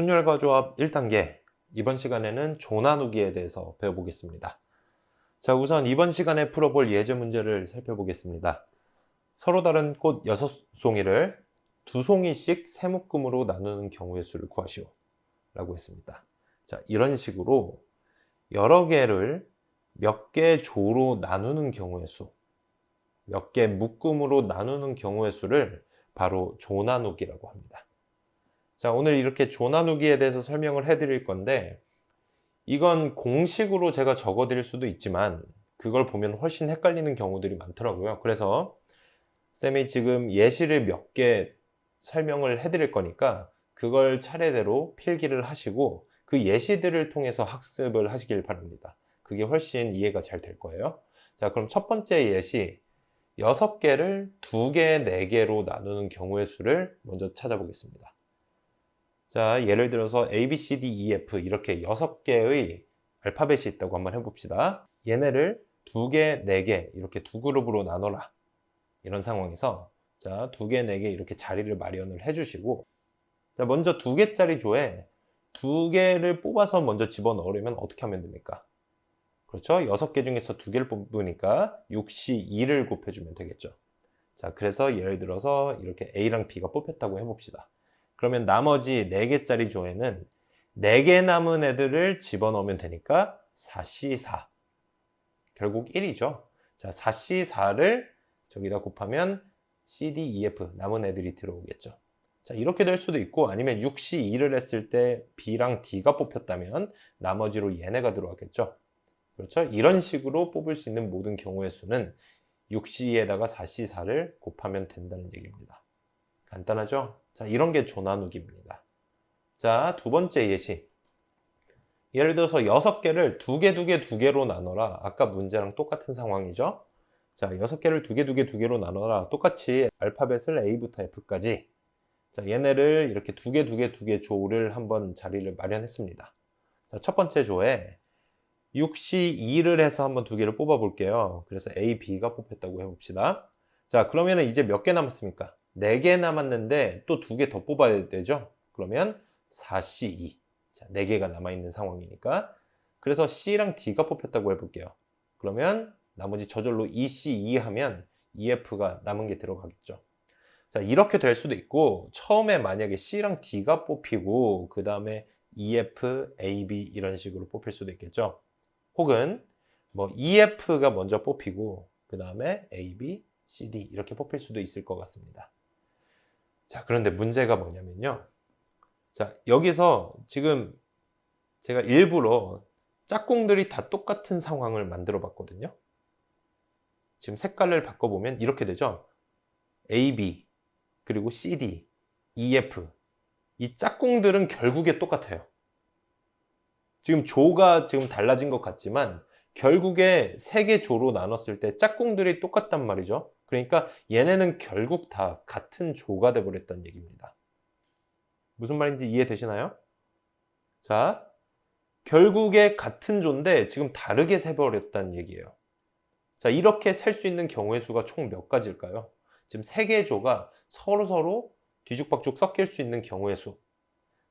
순열과 조합 1단계 이번 시간에는 조 나누기에 대해서 배워보겠습니다. 자 우선 이번 시간에 풀어볼 예제 문제를 살펴보겠습니다. 서로 다른 꽃 6송이를 두 송이씩 세 묶음으로 나누는 경우의 수를 구하시오 라고 했습니다. 자 이런 식으로 여러 개를 몇 개 조로 나누는 경우의 수, 몇 개 묶음으로 나누는 경우의 수를 바로 조 나누기라고 합니다. 자, 오늘 이렇게 조 나누기에 대해서 설명을 해 드릴 건데, 이건 공식으로 제가 적어 드릴 수도 있지만, 그걸 보면 훨씬 헷갈리는 경우들이 많더라고요. 그래서, 쌤이 지금 예시를 몇 개 설명을 해 드릴 거니까, 그걸 차례대로 필기를 하시고, 그 예시들을 통해서 학습을 하시길 바랍니다. 그게 훨씬 이해가 잘 될 거예요. 자, 그럼 첫 번째 예시, 6개를 2개, 4개로 나누는 경우의 수를 먼저 찾아보겠습니다. 자, 예를 들어서 A, B, C, D, E, F 이렇게 6개의 알파벳이 있다고 한번 해봅시다. 얘네를 2개, 4개 이렇게 두 그룹으로 나눠라. 이런 상황에서 자, 2개, 4개 이렇게 자리를 마련을 해주시고 자, 먼저 2개짜리 조에 2개를 뽑아서 먼저 집어넣으려면 어떻게 하면 됩니까? 그렇죠? 6개 중에서 2개를 뽑으니까 6시 2를 곱해주면 되겠죠. 자, 그래서 예를 들어서 이렇게 A랑 B가 뽑혔다고 해봅시다. 그러면 나머지 4개짜리 조에는 4개 남은 애들을 집어넣으면 되니까 4C4. 결국 1이죠. 자, 4C4를 저기다 곱하면 CD, EF 남은 애들이 들어오겠죠. 자, 이렇게 될 수도 있고 아니면 6C2를 했을 때 B랑 D가 뽑혔다면 나머지로 얘네가 들어왔겠죠. 그렇죠? 이런 식으로 뽑을 수 있는 모든 경우의 수는 6C에다가 4C4를 곱하면 된다는 얘기입니다. 간단하죠? 자, 이런 게 조나누기입니다. 자, 두 번째 예시. 예를 들어서 6개를 2개, 2개, 2개로 나눠라. 아까 문제랑 똑같은 상황이죠? 자, 6개를 2개, 2개, 2개로 나눠라. 똑같이 알파벳을 A부터 F까지. 자, 얘네를 이렇게 2개, 2개, 2개 조를 한번 자리를 마련했습니다. 자, 첫 번째 조에 6시 2를 해서 한번 두 개를 뽑아 볼게요. 그래서 A, B가 뽑혔다고 해봅시다. 자, 그러면 이제 몇 개 남았습니까? 4개 남았는데 또 두 개 더 뽑아야 되죠? 그러면 4C2. 자, 4개가 남아있는 상황이니까. 그래서 C랑 D가 뽑혔다고 해볼게요. 그러면 나머지 저절로 EC2 하면 EF가 남은 게 들어가겠죠. 자, 이렇게 될 수도 있고, 처음에 만약에 C랑 D가 뽑히고, 그 다음에 EF, AB 이런 식으로 뽑힐 수도 있겠죠. 혹은 뭐 EF가 먼저 뽑히고, 그 다음에 AB, CD 이렇게 뽑힐 수도 있을 것 같습니다. 자, 그런데 문제가 뭐냐면요. 자, 여기서 지금 제가 일부러 짝꿍들이 다 똑같은 상황을 만들어 봤거든요. 지금 색깔을 바꿔보면 이렇게 되죠. AB, 그리고 CD, EF. 이 짝꿍들은 결국에 똑같아요. 지금 조가 지금 달라진 것 같지만 결국에 세 개 조로 나눴을 때 짝꿍들이 똑같단 말이죠. 그러니까 얘네는 결국 다 같은 조가 돼버렸다는 얘기입니다. 무슨 말인지 이해되시나요? 자, 결국에 같은 조인데 지금 다르게 세버렸다는 얘기예요. 자, 이렇게 셀 수 있는 경우의 수가 총 몇 가지일까요? 지금 세 개의 조가 서로 서로 뒤죽박죽 섞일 수 있는 경우의 수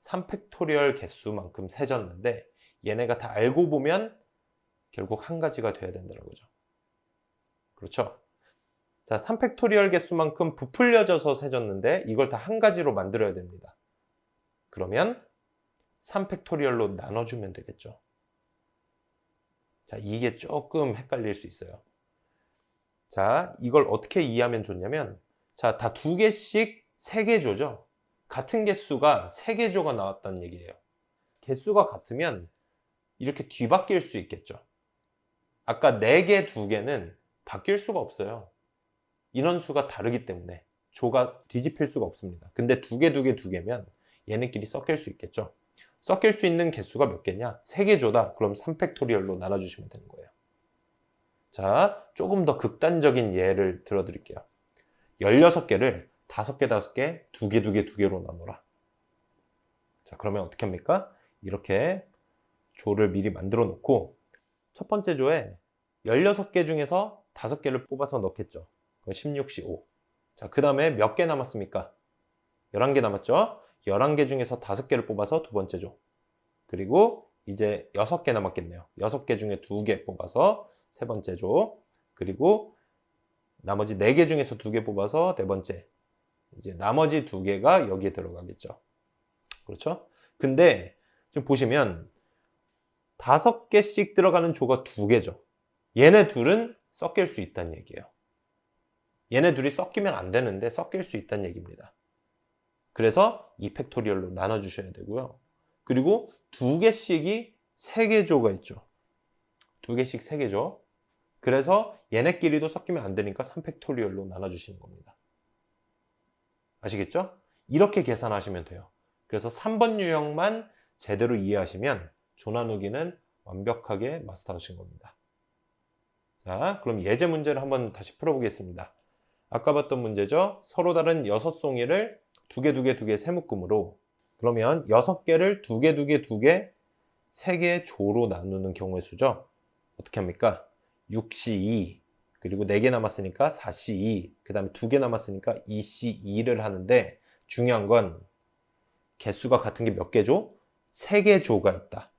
3팩토리얼 개수만큼 세졌는데 얘네가 다 알고 보면 결국 한 가지가 돼야 된다는 거죠. 그렇죠? 자, 3팩토리얼 개수만큼 부풀려져서 세졌는데 이걸 다 한 가지로 만들어야 됩니다. 그러면 3팩토리얼로 나눠주면 되겠죠. 자, 이게 조금 헷갈릴 수 있어요. 자, 이걸 어떻게 이해하면 좋냐면 자, 다 두 개씩 세 개 조죠. 같은 개수가 세 개 조가 나왔다는 얘기예요. 개수가 같으면 이렇게 뒤바뀔 수 있겠죠. 아까 4개, 2개는 바뀔 수가 없어요. 인원수가 다르기 때문에 조가 뒤집힐 수가 없습니다. 근데 2개, 2개, 2개면 얘네끼리 섞일 수 있겠죠. 섞일 수 있는 개수가 몇 개냐? 3개 조다. 그럼 3팩토리얼로 나눠주시면 되는 거예요. 자, 조금 더 극단적인 예를 들어드릴게요. 16개를 5개, 5개, 2개, 2개, 2개로 나눠라. 자, 그러면 어떻게 합니까? 이렇게 조를 미리 만들어 놓고 첫 번째 조에 16개 중에서 5개를 뽑아서 넣겠죠. 그럼 16시 5. 자, 그 다음에 몇 개 남았습니까? 11개 남았죠? 11개 중에서 5개를 뽑아서 두 번째 조. 그리고 이제 6개 남았겠네요. 6개 중에 2개 뽑아서 세 번째 조. 그리고 나머지 4개 중에서 2개 뽑아서 네 번째. 이제 나머지 2개가 여기에 들어가겠죠. 그렇죠? 근데 지금 보시면 5개씩 들어가는 조가 2개죠. 얘네 둘은 섞일 수 있다는 얘기예요. 얘네 둘이 섞이면 안 되는데 섞일 수 있다는 얘기입니다. 그래서 2팩토리얼로 나눠주셔야 되고요. 그리고 두 개씩이 세 개 조가 있죠. 두 개씩 세개 조. 그래서 얘네끼리도 섞이면 안 되니까 3팩토리얼로 나눠주시는 겁니다. 아시겠죠? 이렇게 계산하시면 돼요. 그래서 3번 유형만 제대로 이해하시면 조 나누기는 완벽하게 마스터하신 겁니다. 자, 그럼 예제 문제를 한번 다시 풀어보겠습니다. 아까 봤던 문제죠. 서로 다른 6송이를 두 개, 두 개, 두 개 세묶음으로 그러면 6개를 두 개, 두 개, 두 개, 세 개의 조로 나누는 경우의 수죠. 어떻게 합니까? 6C2 그리고 4개 남았으니까 4C2 그 다음에 2개 남았으니까 2C2를 하는데 중요한 건 개수가 같은 게 몇 개죠? 3개 조가 있다.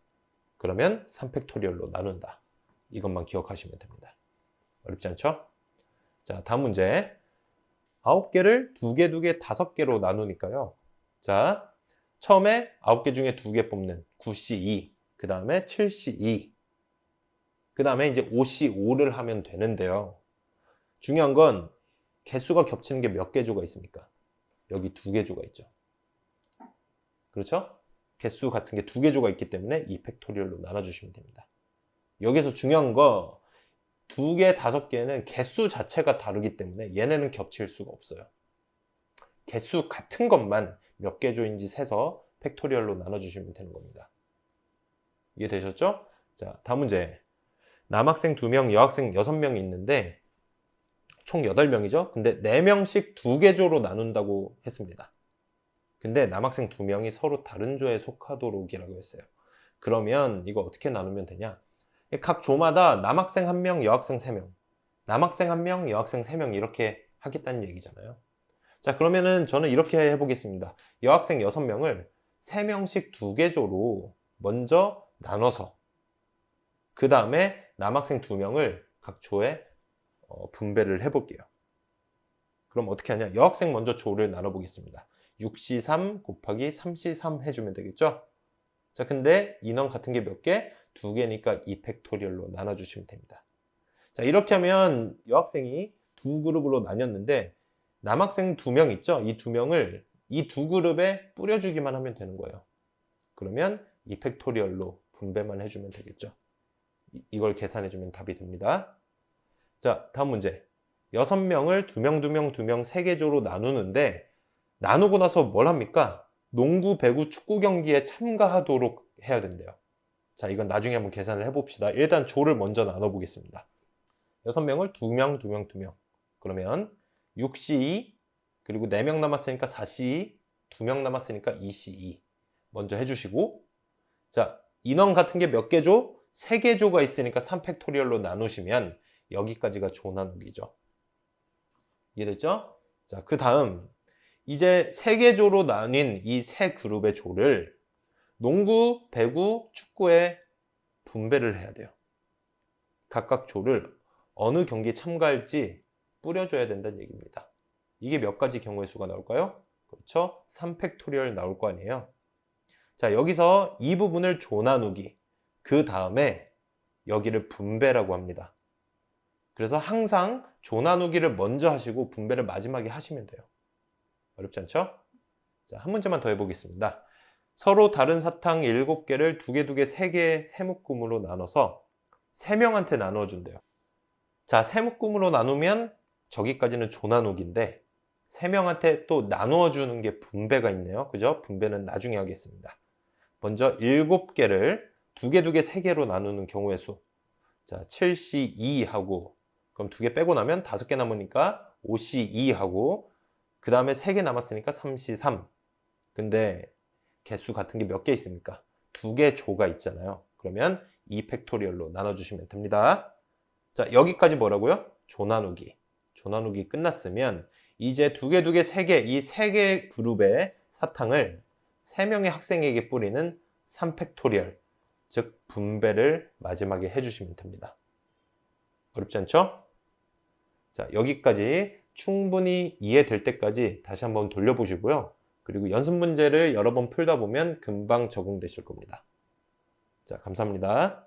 그러면 3팩토리얼로 나눈다. 이것만 기억하시면 됩니다. 어렵지 않죠? 자, 다음 문제. 9개를 2개, 2개, 5개로 나누니까요. 자, 처음에 9개 중에 2개 뽑는 9C2, 그 다음에 7C2, 그 다음에 이제 5C5를 하면 되는데요. 중요한 건 개수가 겹치는 게 몇 개 조가 있습니까? 여기 2개 조가 있죠. 그렇죠? 개수 같은 게 2개 조가 있기 때문에 이 팩토리얼로 나눠주시면 됩니다. 여기서 중요한 거 두 개, 다섯 개는 개수 자체가 다르기 때문에 얘네는 겹칠 수가 없어요. 개수 같은 것만 몇 개 조인지 세서 팩토리얼로 나눠주시면 되는 겁니다. 이해되셨죠? 자, 다음 문제. 남학생 2명, 여학생 6명이 있는데 총 8명이죠? 근데 4명씩 2개 조로 나눈다고 했습니다. 근데 남학생 2명이 서로 다른 조에 속하도록이라고 했어요. 그러면 이거 어떻게 나누면 되냐? 각 조마다 남학생 1명, 여학생 3명, 남학생 1명, 여학생 3명 이렇게 하겠다는 얘기잖아요. 자, 그러면은 저는 이렇게 해보겠습니다. 여학생 6명을 3명씩 2개 조로 먼저 나눠서 그 다음에 남학생 2명을 각 조에 어, 분배를 해볼게요. 그럼 어떻게 하냐? 여학생 먼저 조를 나눠보겠습니다. 6C3 곱하기 3C3 해주면 되겠죠? 자, 근데 인원 같은 게 몇 개? 두 개니까 2팩토리얼로 나눠주시면 됩니다. 자, 이렇게 하면 여학생이 두 그룹으로 나뉘었는데 남학생 두 명 있죠? 이 두 명을 이 두 그룹에 뿌려주기만 하면 되는 거예요. 그러면 2팩토리얼로 분배만 해주면 되겠죠. 이- 이걸 계산해주면 답이 됩니다. 자, 다음 문제. 6명을 2명, 2명, 2명, 3개 조로 나누는데 나누고 나서 뭘 합니까? 농구, 배구, 축구 경기에 참가하도록 해야 된대요. 자, 이건 나중에 한번 계산을 해봅시다. 일단 조를 먼저 나눠보겠습니다. 6명을 2명, 2명, 2명. 그러면 6C2, 그리고 4명 남았으니까 4C2, 2명 남았으니까 2C2. 먼저 해주시고, 자, 인원 같은 게 몇개 조? 3개 조가 있으니까 3팩토리얼로 나누시면 여기까지가 조 나누기죠. 이해됐죠? 자, 그 다음, 이제 3개 조로 나뉜 이 세 그룹의 조를 농구, 배구, 축구에 분배를 해야 돼요. 각각 조를 어느 경기에 참가할지 뿌려줘야 된다는 얘기입니다. 이게 몇 가지 경우의 수가 나올까요? 그렇죠? 3팩토리얼 나올 거 아니에요. 자, 여기서 이 부분을 조 나누기. 그 다음에 여기를 분배라고 합니다. 그래서 항상 조 나누기를 먼저 하시고 분배를 마지막에 하시면 돼요. 어렵지 않죠? 자, 한 문제만 더 해보겠습니다. 서로 다른 사탕 7개를 2개, 2개, 3개 세묶음으로 나눠서 3명한테 나눠준대요. 자, 세묶음으로 나누면 저기까지는 조 나누기인데 3명한테 또 나누어 주는 게 분배가 있네요. 그죠? 분배는 나중에 하겠습니다. 먼저 7개를 2개, 2개, 3개로 나누는 경우의 수. 자, 7C2 하고 그럼 2개 빼고 나면 5개 남으니까 5C2 하고 그 다음에 3개 남았으니까 3C3. 근데 개수 같은 게 몇 개 있습니까? 두 개 조가 있잖아요. 그러면 2 팩토리얼로 나눠주시면 됩니다. 자, 여기까지 뭐라고요? 조 나누기. 조 나누기 끝났으면 이제 두 개, 두 개, 세 개, 이 세 개 그룹의 사탕을 3명의 학생에게 뿌리는 3 팩토리얼, 즉 분배를 마지막에 해주시면 됩니다. 어렵지 않죠? 자, 여기까지 충분히 이해될 때까지 다시 한번 돌려보시고요. 그리고 연습 문제를 여러 번 풀다 보면 금방 적응되실 겁니다. 자, 감사합니다.